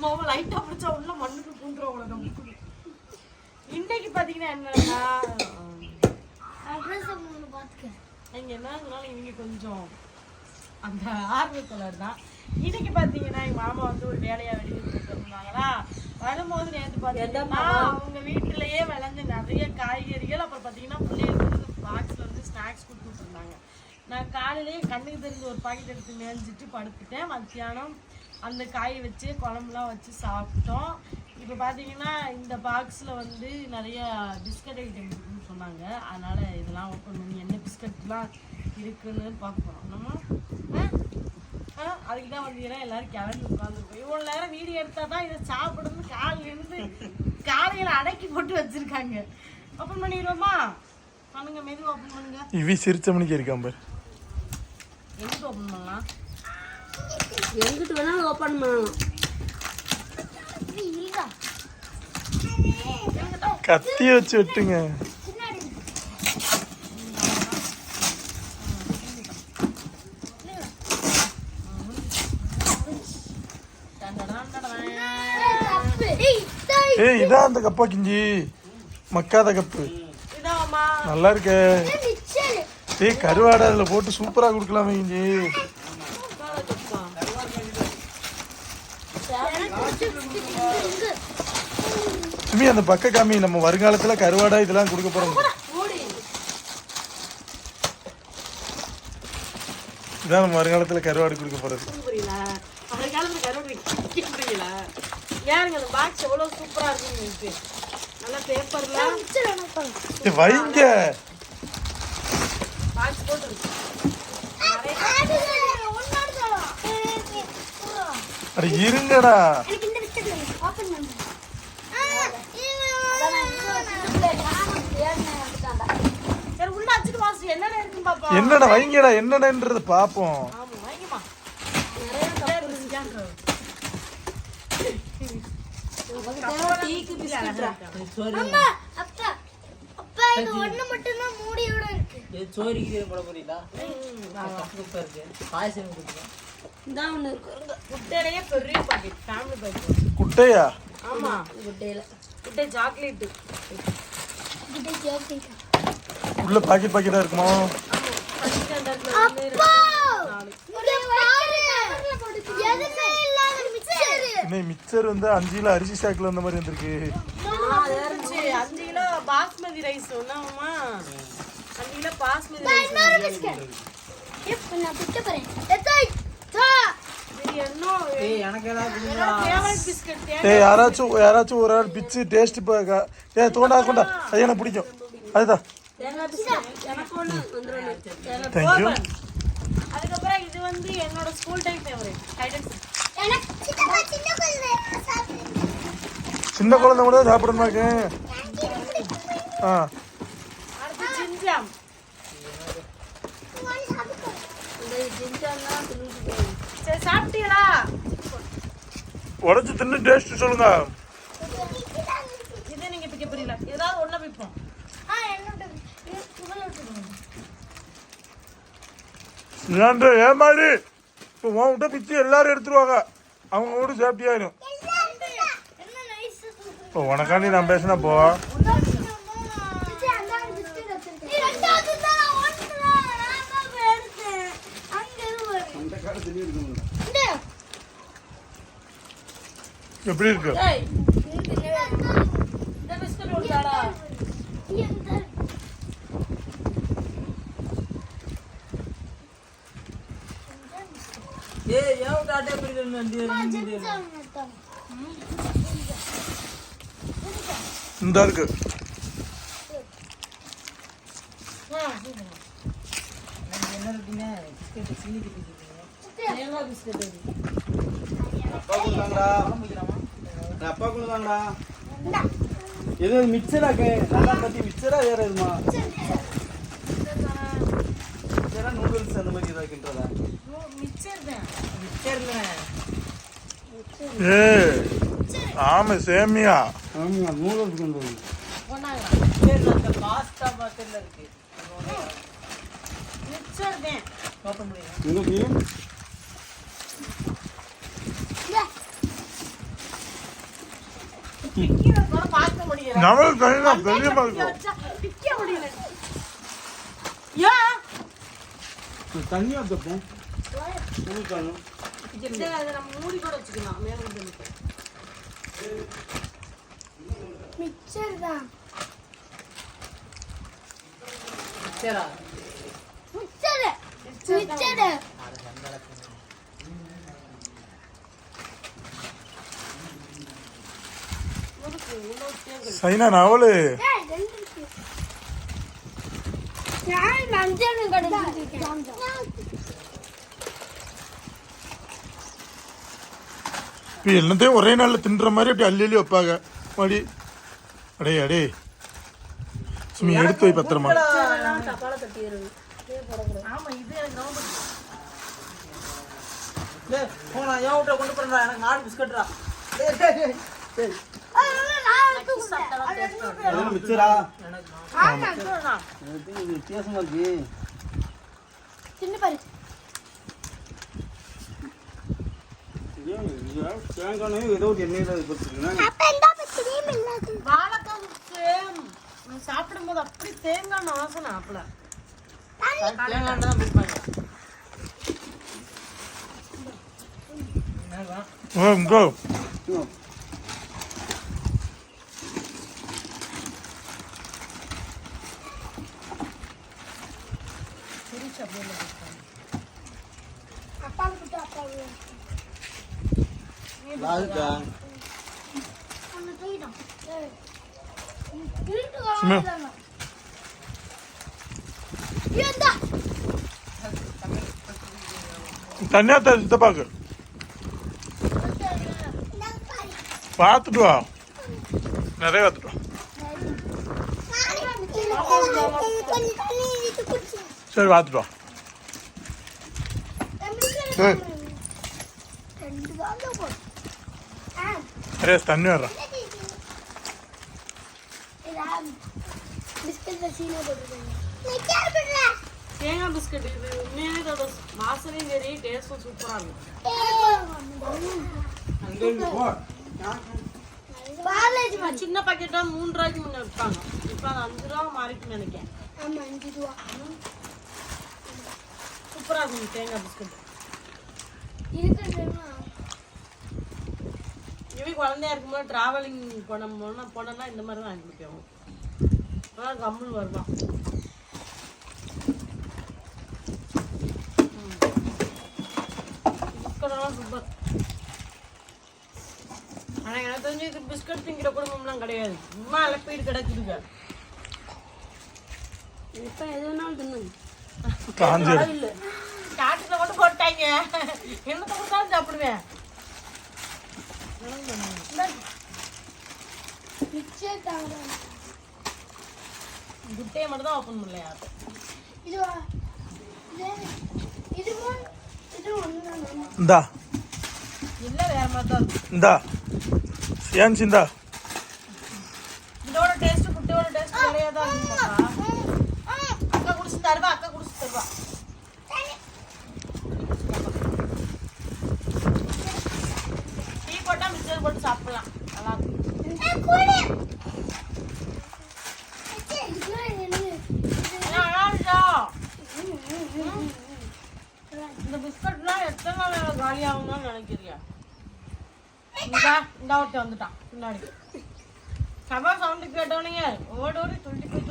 மாமா லைட்டா பிடிச்சா உள்ள மண்ணுக்கு பூந்துரும் அவ்வளவுதான் இன்னைக்கு பாத்தீங்கன்னா என்னன்னா நீங்க என்ன இருந்தாலும் இவங்க கொஞ்சம் அந்த ஆர்வத்தில் தான். இன்னைக்கு பாத்தீங்கன்னா எங்க மாமா வந்து ஒரு வேலையா வெளியே போயிட்டு இருந்தாங்களா வரும்போது நேற்று பாத்தீங்கன்னா அவங்க வீட்டிலேயே விளைஞ்ச நிறைய காய்கறிகள் அப்புறம் பாத்தீங்கன்னா பிள்ளைகளுக்கு வந்து பாக்ஸ்ல வந்து ஸ்நாக்ஸ் கொடுத்துட்டு இருந்தாங்க. நான் காலையிலேயே கண்ணுக்கு தெரிஞ்ச ஒரு பாக்கெட் எடுத்து மேய்ஞ்சிட்டு படுத்துட்டேன். மத்தியானம் அந்த காயை வச்சு குழம்புலாம் வச்சு சாப்பிட்டோம். இப்போ பார்த்தீங்கன்னா இந்த பாக்ஸில் வந்து நிறைய பிஸ்கட் ஐட்டம் இருக்குன்னு சொன்னாங்க. அதனால இதெல்லாம் ஓப்பன் பண்ணி என்ன பிஸ்கட்லாம் இருக்குன்னு பார்க்க போகிறோம் நம்ம அதுக்கு தான் வந்தீங்கன்னா எல்லாரும் கிளம்பி உட்காந்துருக்கோம் இவ்வளோ நேரம் வீடியோ எடுத்தால் தான் இதை சாப்பிடணும் காலையில இருந்து காலையில் அடக்கி போட்டு வச்சிருக்காங்க. ஓப்பன் பண்ணிடுவோமா? பண்ணுங்க மெதுவாக ஓப்பன் பண்ணுங்க. இவி சிரிச்ச மணிக்கு இருக்கான் பாரு. எங்கிட்ட ஓப்பன் பண்ணலாம்? எங்கிட்டு வேணாலும் ஓப்பன் பண்ணலாம். கத்திய வச்சு வெட்டுங்க. ஏய் இதான் அந்த கப்பா கிஞ்சி. மக்காத கப்பு. நல்லா இருக்கே. ஏய் கருவாடை அதில் போட்டு சூப்பரா கொடுக்கலாமே கிஞ்சி. சுமி அந்த பக்க காமி நம்ம வருங்காலத்துல கருவாடா இதெல்லாம் கொடுக்க போறோம் இதான் நம்ம வருங்காலத்துல கருவாடு கொடுக்க போறது அந்த காலத்துல கருவாடு வைக்க புரியல ஏனுங்க அந்த பாக்ஸ் எவ்வளவு சூப்பரா இருக்குன்னு இருக்கு நல்லா பேப்பர்ல ஏய், வைங்க பாக்ஸ் போட்டுருக்கு அட இருங்கடா சரி உள்ள வச்சுட்டு வாசி என்னென்ன இருக்குன்னு பாப்பா என்னடா வைங்கடா என்னடான்றத பாப்போம் ஆமா வாங்கிமா நிறைய இருக்குன்றது. டீக்கு பிஸ்கட் ஒண்ணு மட்டும்தான் மூடியோட இருக்கு இது சோறிக்கு போட போறீங்களா சூப்பர் இருக்கு பாயசம் கொடுத்துருக்கேன் இதான் ஒன்று இருக்கு குட்டையிலேயே பெரிய பாக்கெட் ஃபேமிலி பாக்கெட் குட்டையா? ஆமா. குட்டையில். குட்டை சாக்லேட் உள்ள பாக்கெட் பாக்கெட்டா இருக்குமா? ஃபர்ஸ்ட் ஸ்டாண்டர்ட்ல இருந்து மிக்சர் வந்து அஞ்சு கிலோ அரிசி சாக்கில் வந்த மாதிரி வந்திருக்கு. அஞ்சு kilo basmati rice kilo basmati rice யாராச்சும் யாராச்சும் ஒரு ஆள் பிச்சு டேஸ்ட் தோண்டா கொண்டா அது எனக்கு பிடிக்கும். அதுதான். தேங்காய் அதுக்கப்புறம் இது வந்து என்னோட ஸ்கூல் டைம் ஃபேவரட் சின்ன குழந்தை கூட சாப்பிடணுமாக்கு ஆ. அடுத்து ஜிஞ்சாம் சரி சாப்பிட்டீங்களா உடச்சி தின்னு டேஸ்ட் சொல்லுங்க இது நீங்க பிக்க புரியல ஏதாவது ஒண்ணு பிப்போம் ஆ என்னோட இவளோட ஏன்டா ஏமாறு. இப்போ உன்கிட்ட பிச்சு எல்லாரும் எடுத்துருவாங்க. அவங்க கூட சேஃப்டி ஆயிடும் என்ன நைஸ் இப்போ உனக்காண்டி நான் பேசினா போ. எப்படி இருக்கு ஏய் இந்த பிஸ்கட் கொடுத்தாடா ஏய் ஏன் டாட்டா பிடிக்கணும் இந்த இருக்கு என்ன இருக்கீங்க பிஸ்கெட் சின்னி பிஸ்கட் இது அப்பா கொடுத்தாங்கடா அப்பா கொடுத்தாங்கடா எது மிக்சராக்கு நல்லா பத்தி மிக்சரா வேற எதுமா தோசைனா நூடுல்ஸ் அந்த மாதிரி ஏதாவது கிண்டுறதா? மிச்சர் தான். மிச்சர்ல ஏய் ஆமா சேமியா. ஆமா நூடுல்ஸ் கிண்டுறது. போனாங்க மிச்சர்ல அந்த பாஸ்தா பாத்திரல இருக்கு. மிச்சர் தான். ஓபன் பண்ணி இங்க நீ நம்மளுக்கு பெரிய பெரிய தண்ணியா தப்போம் ஊருக்காணும் சரி, அதை நம்ம மூடி கூட வச்சுக்கலாம் மேல வந்து நிக்க. மிக்சர் தான் சரிடா மிக்சர் மிக்சர் முறுக்கு, இன்னொரு தேங்காய். சைனா நவலு கடைக்கு இப்போ எல்லாத்தையும் ஒரே நாளில் தின்ற மாதிரி அப்படி அள்ளி அள்ளி வைப்பாங்க மடி அடே அடே சுமி எடுத்து வை பத்திரமா போனா ஏன் விட்ட கொண்டு போறா எனக்கு நாலு பிஸ்கட்ரா வித்தியாசமா இருக்கு சின்ன பாரு தேங்காய் ஏதோ ஒரு எண்ணெயில் வாழைக்காய் சேம். சாப்பிடும்போது அப்படி தேங்காய் வாசனை அப்பல தேங்காய் தான் பிடிப்பாங்க அப்பா கிட்ட அப்பா தனியா தச்சு சித்தப்பாக்கு பார்த்துட்டு வா. நிறைய பார்த்துட்டு வா. சரி பார்த்துட்டு வா ஏய். ரெண்டு வாங்க போ ஆ நிறைய தண்ணி வர்றேன் பிஸ்கட் சீனா போட்டுருக்கேன் நீ கேர் பண்ற தேங்காய் பிஸ்கட் இது உண்மையாவே இதோட வாசனையும் சரி டேஸ்டும் சூப்பரா இருக்கும் பாலாஜி இது சின்ன பாக்கெட்டா மூணு ரூபாய்க்கு முன்ன விற்பாங்க இப்போ அது அஞ்சு ரூபா மாறிட்டு நினைக்கிறேன் ஆமா அஞ்சு ரூபா சூப்பரா இருக்கும் தேங்காய் பிஸ்கட். இவன் குழந்தையா இருக்கும்போது டிராவலிங் போனோம்னா போனோம்னா இந்த மாதிரி தான் வாங்கி கொடுப்போம் அதான் கம்முன்னு வருவான் பிஸ்கட்டெல்லாம் சூப்பர் ஆனால் எனக்கு தெரிஞ்சு இது பிஸ்கட் திங்கிற குடும்பம்லாம் கிடையாது. சும்மா இழப்பீடு கிடைக்குதுங்க. இப்போ எது வேணாலும் தின்னுங்க போட்டாங்க என்னத்தை கொடுத்தாலும் சாப்பிடுவேன். குட்டையை மட்டும் தான் ஓப்பன் பண்ணல இந்தா. இல்லை வேற மாதிரி தான் இந்தா. ஏன்ச்சு இந்தா இதோட டேஸ்ட் குட்டியோட டேஸ்ட் நிறைய தான் இருக்குமாக்கா அக்கா குடிச்சு தருவா அக்கா குடிச்சு தருவா டீ போட்டா மிக்சர் போட்டு சாப்பிடலாம் நல்லா இருக்கும் ஏன்னா, நல்லா இருக்கா? இந்த பிஸ்கட்லாம் காலி ஆகும்னு நினைக்கிறியா? இந்தா இந்த ஒருத்தன் வந்துட்டான். பின்னாடி. சபா சவுண்டு கேட்டவனுங்க ஓடி ஓடி போயிட்டு போய்